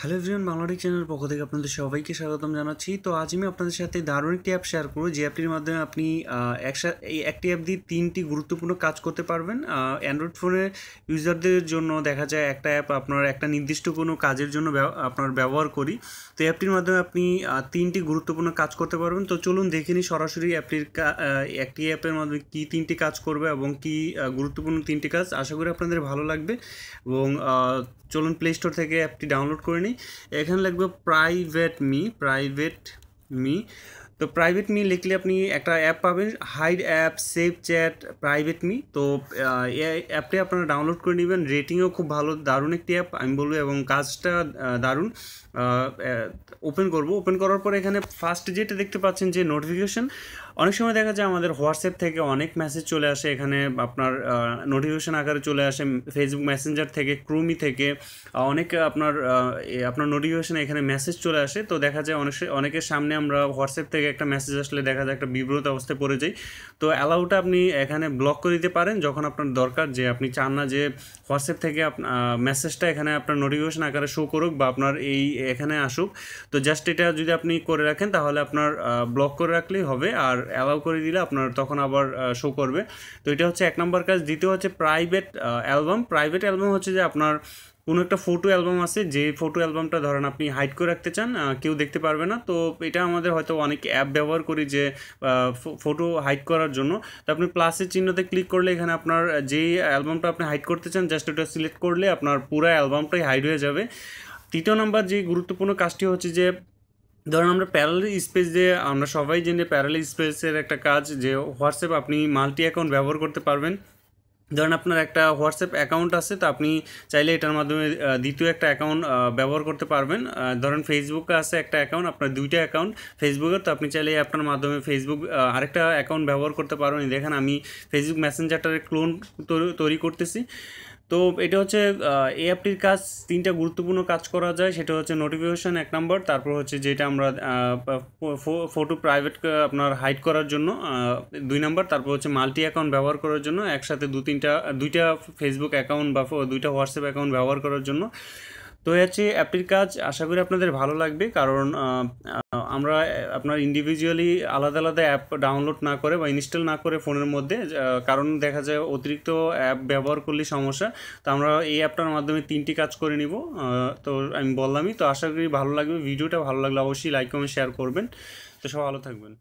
Hello everyone বাংলাটিক channel পক্ষ থেকে আপনাদের সবাইকে স্বাগতম জানাচ্ছি। তো আজ আমি আপনাদের সাথে দারুণ একটি অ্যাপ শেয়ার করব। যে অ্যাপটির মাধ্যমে আপনি একসাথে এই একটি অ্যাপ দিয়ে তিনটি গুরুত্বপূর্ণ কাজ করতে পারবেন। অ্যান্ড্রয়েড ফোনের ইউজারদের জন্য দেখা যায় একটা অ্যাপ আপনার একটা নির্দিষ্ট কোনো কাজের জন্য আপনার ব্যবহার করি। তো অ্যাপটির মাধ্যমে আপনি তিনটি গুরুত্বপূর্ণ কাজ করতে পারবেন। তো চলুন দেখে নিই সরাসরি অ্যাপটির একটি অ্যাপের মাধ্যমে কী তিনটি কাজ করবে এবং কী গুরুত্বপূর্ণ তিনটি কাজ। আশা করি আপনাদের ভালো লাগবে এবং চলুন প্লে স্টোর থেকে অ্যাপটি ডাউনলোড করে নিই। এখানে লাগবে প্রাইভেট মি প্রাইভেট মি তো প্রাইভেট মি লিখলে আপনি একটা অ্যাপ পাবেন hide app save chat private me তো অ্যাপটি আপনারা ডাউনলোড করে নেবেন। রেটিংও খুব ভালো, দারুণ একটি অ্যাপ আমি বলব, এবং কাজটা দারুণ। ওপেন করব। ওপেন করার পর এখানে ফার্স্ট যেটা দেখতে পাচ্ছেন যে নোটিফিকেশন অনেক সময় দেখা যায় আমাদের হোয়াটসঅ্যাপ থেকে অনেক মেসেজ চলে আসে, এখানে আপনার নোটিফিকেশন আকারে চলে আসে ফেসবুক মেসেঞ্জার থেকে ক্রুমি থেকে অনেক আপনার আপনার নোটিফিকেশন এখানে মেসেজ চলে আসে। তো দেখা যায় অনেক, অনেকের সামনে আমরা হোয়াটসঅ্যাপ থেকে একটা মেসেজ আসলে দেখা যায় একটা বিব্রত অবস্থায় পড়ে যাই। তো অ্যালাউটা আপনি এখানে ব্লক করে দিতে পারেন যখন আপনার দরকার যে আপনি চান না যে হোয়াটসঅ্যাপ থেকে মেসেজটা এখানে আপনার নোটিফিকেশন আকারে শো করুক বা আপনার এই এখানে আসুক। তো জাস্ট এটা যদি আপনি করে রাখেন তাহলে আপনার ব্লক করে রাখলেই হবে। আর অ্যালাউ করে দিলে আপনার তখন আবার শো করবে। তো এটা হচ্ছে এক নম্বর কাজ। দ্বিতীয় হচ্ছে প্রাইভেট অ্যালবাম প্রাইভেট অ্যালবাম হচ্ছে যে আপনার কোনো একটা ফটো অ্যালবাম আছে, যে ফটো অ্যালবামটা ধরেন আপনি হাইড করে রাখতে চান কেউ দেখতে পারবে না। তো এটা আমাদের হয়তো অনেক অ্যাপ ব্যবহার করি যে ফটো হাইড করার জন্য। তো আপনি প্লাসের চিহ্নতে ক্লিক করলে এখানে আপনার যেই অ্যালবামটা আপনি হাইড করতে চান জাস্ট ওটা সিলেক্ট করলে আপনার পুরো অ্যালবামটাই হাইড হয়ে যাবে। তৃতীয় নাম্বার যে গুরুত্বপূর্ণ কাজটি হচ্ছে যে ধরুন আমরা প্যারাল স্পেস যে আমরা সবাই জেনে প্যারাল স্পেসের একটা কাজ যে হোয়াটসঅ্যাপ আপনি মাল্টি অ্যাকাউন্ট ব্যবহার করতে পারবেন। ধরুন আপনার একটা হোয়াটসঅ্যাপ অ্যাকাউন্ট আছে, তো আপনি চাইলে এটার মাধ্যমে দ্বিতীয় একটা অ্যাকাউন্ট ব্যবহার করতে পারবেন। ধরুন ফেসবুকে আছে একটা অ্যাকাউন্ট আপনার দুইটা অ্যাকাউন্ট ফেসবুকের তো আপনি চাইলে আপনার মাধ্যমে ফেসবুক আরেকটা অ্যাকাউন্ট ব্যবহার করতে পারবেন। দেখেন আমি ফেসবুক মেসেঞ্জারটার ক্লোন তৈরি করতেছি। তো এটা হচ্ছে এই অ্যাপটির কাজ, তিনটা গুরুত্বপূর্ণ কাজ করা যায়। সেটা হচ্ছে নোটিফিকেশন এক নম্বর তারপর হচ্ছে যেটা আমরা ফটো প্রাইভেট আপনার হাইড করার জন্য দুই নম্বর তারপর হচ্ছে মাল্টি অ্যাকাউন্ট ব্যবহার করার জন্য, একসাথে দু তিনটা দুইটা ফেসবুক অ্যাকাউন্ট বা দুইটা হোয়াটসঅ্যাপ অ্যাকাউন্ট ব্যবহার করার জন্য। তো হচ্ছে অ্যাপটির কাজ। আশা করি আপনাদের ভালো লাগবে কারণ আমরা আপনার ইন্ডিভিজুয়ালি আলাদা আলাদা অ্যাপ ডাউনলোড না করে বা ইনস্টল না করে ফোনের মধ্যে কারণ দেখা যায় অতিরিক্ত অ্যাপ ব্যবহার করলে সমস্যা। তো আমরা এই অ্যাপটার মাধ্যমে তিনটি কাজ করে নিব তো আমি বললামই। তো আশা করি ভালো লাগবে, ভিডিওটা ভালো লাগলে অবশ্যই লাইক কমেন্ট শেয়ার করবেন। তো সব ভালো থাকবেন।